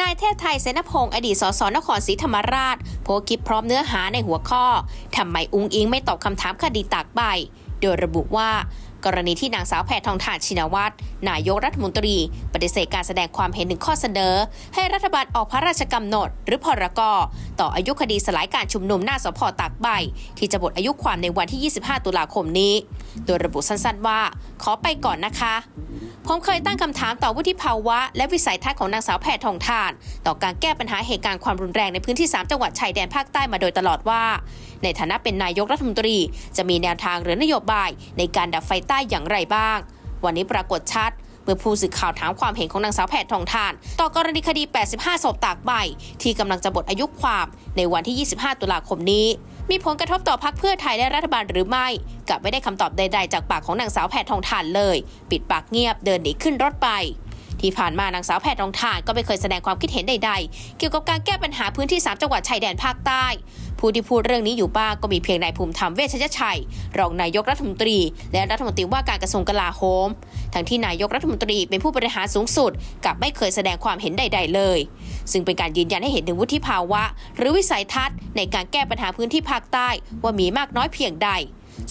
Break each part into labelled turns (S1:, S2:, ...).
S1: นายเทพไทยเสนพงศ์อดีตสสนครศรีธรรมราช โพสต์คลิปพร้อมเนื้อหาในหัวข้อทำไมอุ้งอิงไม่ตอบคำถามคดีตากใบ โดยระบุว่ากรณีที่นางสาวแพทองทานชินวัตรนายกรัฐมนตรี ปฏิเสธการแสดงความเห็นถึงข้อเสนอ ให้รัฐบาลออกพระราชกำหนด หรือพรกต่ออายุคดีสลายการชุมนุมหน้าสพตากใบ ที่จะหมดอายุความในวันที่ 25 ตุลาคมนี้ โดยระบุสั้นๆว่า ขอไปก่อนนะคะ ผมเคยตั้งคำถามต่อวุฒิภาวะ และวิสัยทัศน์ของนางสาวแพทองทาน ต่อการแก้ปัญหาเหตุการณ์ความรุนแรงในพื้นที่ 3 จังหวัดชายแดนภาคใต้มาโดยตลอดว่า ในฐานะเป็นนายกรัฐมนตรี จะมีแนวทางหรือนโยบาย ในการดับไฟใต้อย่างไรบ้าง วันนี้ปรากฏชัดเมื่อผู้สื่อข่าวถามความเห็นของนางสาวแพททองทาน ต่อกรณีคดี 85 ศพตากใบ ที่กำลังจะหมดอายุความในวันที่ 25 ตุลาคมนี้ มีผลกระทบต่อพรรคเพื่อไทยและรัฐบาลหรือไม่กับไม่ได้คำตอบใด ๆ จากปากของนางสาวแพททองทานเลย ปิดปากเงียบเดินหนีขึ้นรถไป ที่ผ่านมานางสาวแพททองทานก็ไม่เคยแสดงความคิดเห็นใดๆ เกี่ยวกับการแก้ปัญหาพื้นที่ 3 จังหวัดชายแดนภาคใต้ ผู้ที่พูดเรื่องนี้อยู่บ้างก็มีเพียงนายภูมิธรรมเวชยชัย รองนายกรัฐมนตรี และรัฐมนตรีว่าการกระทรวงกลาโหมทั้งที่นายกรัฐมนตรีเป็นผู้บริหารสูงสุดกับไม่เคยแสดงความเห็นใด ๆ เลย ซึ่งเป็นการยืนยันให้เห็นถึงวุฒิภาวะ หรือวิสัยทัศน์ในการแก้ปัญหาพื้นที่ภาคใต้ว่ามีมากน้อยเพียงใด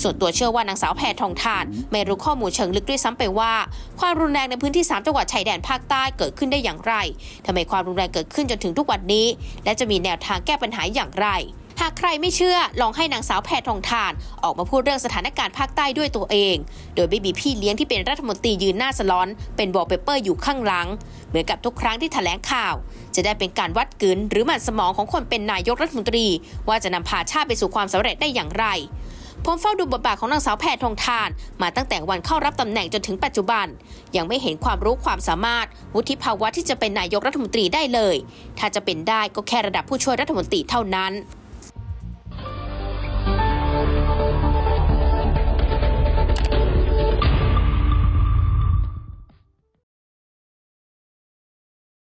S1: ส่วนตัวเชื่อว่านางสาวแพทองทาน ไม่รู้ข้อมูลเชิงลึกด้วยซ้ำไปว่า ความรุนแรงในพื้นที่ 3 จังหวัดชายแดนภาคใต้เกิดขึ้นได้อย่างไรทำไมความรุนแรงเกิดขึ้นจนถึงทุกวันนี้ และจะมีแนวทางแก้ปัญหาอย่างไรากใครไม่เชื่อลองให้นางสาวแพทองทาน ออกมาพูดเรื่องสถานการณ์ภาคใต้ด้วยตัวเอง โดยไม่มีพี่เลี้ยงที่เป็นรัฐมนตรียืนหน้าสลอน เป็นบอลเปเปอร์อยู่ข้างหลัง เหมือนกับทุกครั้งที่แถลงข่าว จะได้เป็นการวัดกึนหรือหมันสมองของคนเป็นนายกรัฐมนตรี ว่าจะนำพาชาติไปสู่ความสำเร็จได้อย่างไรผมเฝ้าดูบทบาทของนางสาวแพทองทาน มาตั้งแต่วันเข้ารับตำแหน่งจนถึงปัจจุบัน ยังไม่เห็นความรู้ความสามารถ วุฒิภาวะที่จะเป็นนายกรัฐมนตรีได้เลย ถ้าจะเป็นได้ก็แค่ระดับผู้ช่วยรัฐมนตรีเท่านั้น Thank you.